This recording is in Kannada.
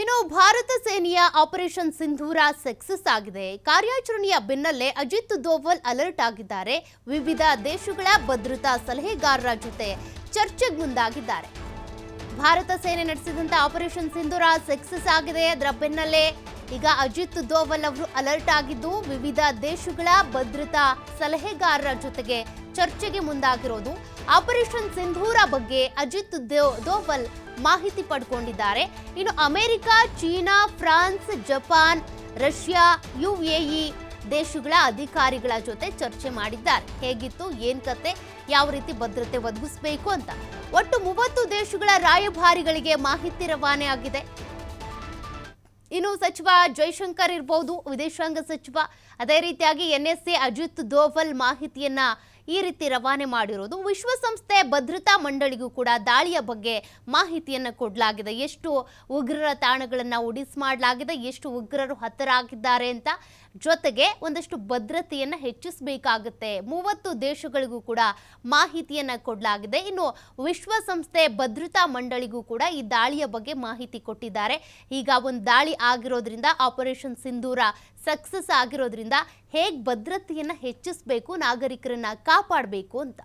ಇನ್ನು ಭಾರತ ಸೇನೆಯ ಆಪರೇಷನ್ ಸಿಂಧೂರ ಸಕ್ಸಸ್ ಆಗಿದೆ. ಕಾರ್ಯಾಚರಣೆಯ ಬೆನ್ನಲ್ಲೇ ಅಜಿತ್ ದೋವಲ್ ಅಲರ್ಟ್ ಆಗಿದ್ದಾರೆ. ವಿವಿಧ ದೇಶಗಳ ಭದ್ರತಾ ಸಲಹೆಗಾರರ ಜೊತೆ ಚರ್ಚೆಗೆ ಮುಂದಾಗಿದ್ದಾರೆ ಭಾರತ ಸೇನೆ ನಡೆಸಿದಂತ ಆಪರೇಷನ್ ಸಿಂಧೂರ ಸಕ್ಸಸ್ ಆಗಿದೆ. ಅದರ ಬೆನ್ನಲ್ಲೇ ಈಗ ಅಜಿತ್ ದೋವಲ್ ಅವರು ಅಲರ್ಟ್ ಆಗಿದ್ದು, ವಿವಿಧ ದೇಶಗಳ ಭದ್ರತಾ ಸಲಹೆಗಾರರ ಜೊತೆಗೆ ಚರ್ಚೆಗೆ ಮುಂದಾಗಿರೋದು. ಆಪರೇಷನ್ ಸಿಂಧೂರ ಬಗ್ಗೆ ಅಜಿತ್ ದೋವಲ್ ಮಾಹಿತಿ ಪಡ್ಕೊಂಡಿದ್ದಾರೆ. ಇನ್ನು America, China, France, Japan, Russia, UAE ದೇಶಗಳ ಅಧಿಕಾರಿಗಳ ಜೊತೆ ಚರ್ಚೆ ಮಾಡಿದ್ದಾರೆ. ಹೇಗಿತ್ತು, ಏನ್ ಕತೆ, ಯಾವ ರೀತಿ ಭದ್ರತೆ ಒದಗಿಸಬೇಕು ಅಂತ. ಒಟ್ಟು ಮೂವತ್ತು ದೇಶಗಳ ರಾಯಭಾರಿಗಳಿಗೆ ಮಾಹಿತಿ ರವಾನೆ ಆಗಿದೆ. ಇನ್ನು ಸಚಿವ ಜೈಶಂಕರ್ ಇರ್ಬೋದು, ವಿದೇಶಾಂಗ ಸಚಿವ. ಅದೇ ರೀತಿಯಾಗಿ N S A Ajit Doval ಮಾಹಿತಿಯನ್ನ ಈ ರೀತಿ ರವಾನೆ ಮಾಡಿರೋದು ವಿಶ್ವಸಂಸ್ಥೆ ಭದ್ರತಾ ಮಂಡಳಿಗೂ ಕೂಡ ದಾಳಿಯ ಬಗ್ಗೆ ಮಾಹಿತಿಯನ್ನು ಕೊಡಲಾಗಿದೆ. ಎಷ್ಟು ಉಗ್ರರ ತಾಣಗಳನ್ನು ಉಡಿಸ್ ಮಾಡಲಾಗಿದೆ, ಎಷ್ಟು ಉಗ್ರರು ಹತರಾಗಿದ್ದಾರೆ ಅಂತ ಜೊತೆಗೆ ಒಂದಷ್ಟು ಭದ್ರತೆಯನ್ನು ಹೆಚ್ಚಿಸಬೇಕಾಗುತ್ತೆ. ಮೂವತ್ತು ದೇಶಗಳಿಗೂ ಕೂಡ ಮಾಹಿತಿಯನ್ನು ಕೊಡಲಾಗಿದೆ. ಇನ್ನು ವಿಶ್ವಸಂಸ್ಥೆ ಭದ್ರತಾ ಮಂಡಳಿಗೂ ಕೂಡ ಈ ದಾಳಿಯ ಬಗ್ಗೆ ಮಾಹಿತಿ ಕೊಟ್ಟಿದ್ದಾರೆ. ಈಗ ಒಂದು ದಾಳಿ ಆಗಿರೋದ್ರಿಂದ ಆಪರೇಷನ್ ಸಿಂಧೂರ ಸಕ್ಸಸ್ ಆಗಿರೋದ್ರಿಂದ ಹೇಗೆ ಭದ್ರತೆಯನ್ನು ಹೆಚ್ಚಿಸಬೇಕು ನಾಗರಿಕರನ್ನ ಕಾಪಾಡಬೇಕು ಅಂತ.